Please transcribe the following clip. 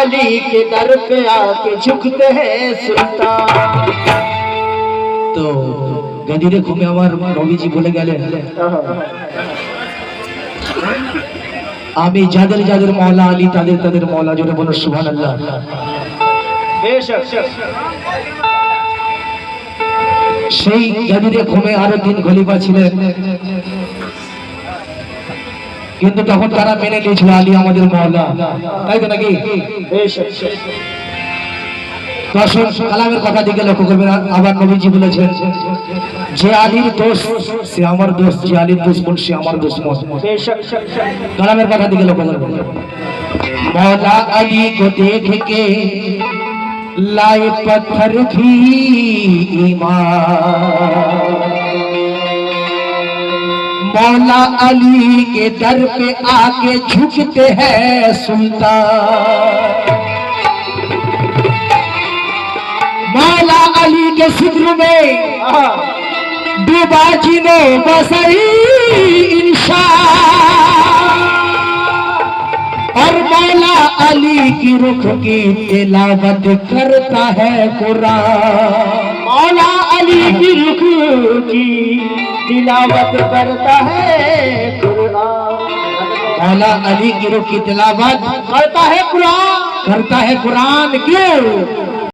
अली के दर पे आके झुकते हैं सुल्तान তো গাদিরে ঘুমে আমার নবীজি বলে গেলেন আমি যাদের যাদের মৌলা আলী তাদের তাদের মৌলা জোরে বলো সুহান আল্লাহ बेशक সেই গাদিরে ঘুমে আরো তিন খলিফা ছিলেন কিন্তু তখন তারা মেনে নিয়েছিল আলী আমাদের মৌলা তাই তো নাকি बेशक দর্শক কালামের কথা দিকে লক্ষ্য করবেন আবার নবীজি বলেছেন যে আলীর দোষ সে আমার দোষ যে আলীর দুশ্মন সে আমার দুশ্মন बेशक কালামের কথা দিকে লক্ষ্য করবেন मौला अली को देख के लाए पत्थर भी ईमान मौला अली के दर पे आके झुकते हैं सुनता। मौला अली के सिद्र में डूबा जिनो बसई इंसान और मौला अली की रुख की तिलावत करता है कुरान। मौला अली की रुख की तिलावत करता है मौला अली रुख की तिलावत करता है कुरान। करता है कुरान क्यों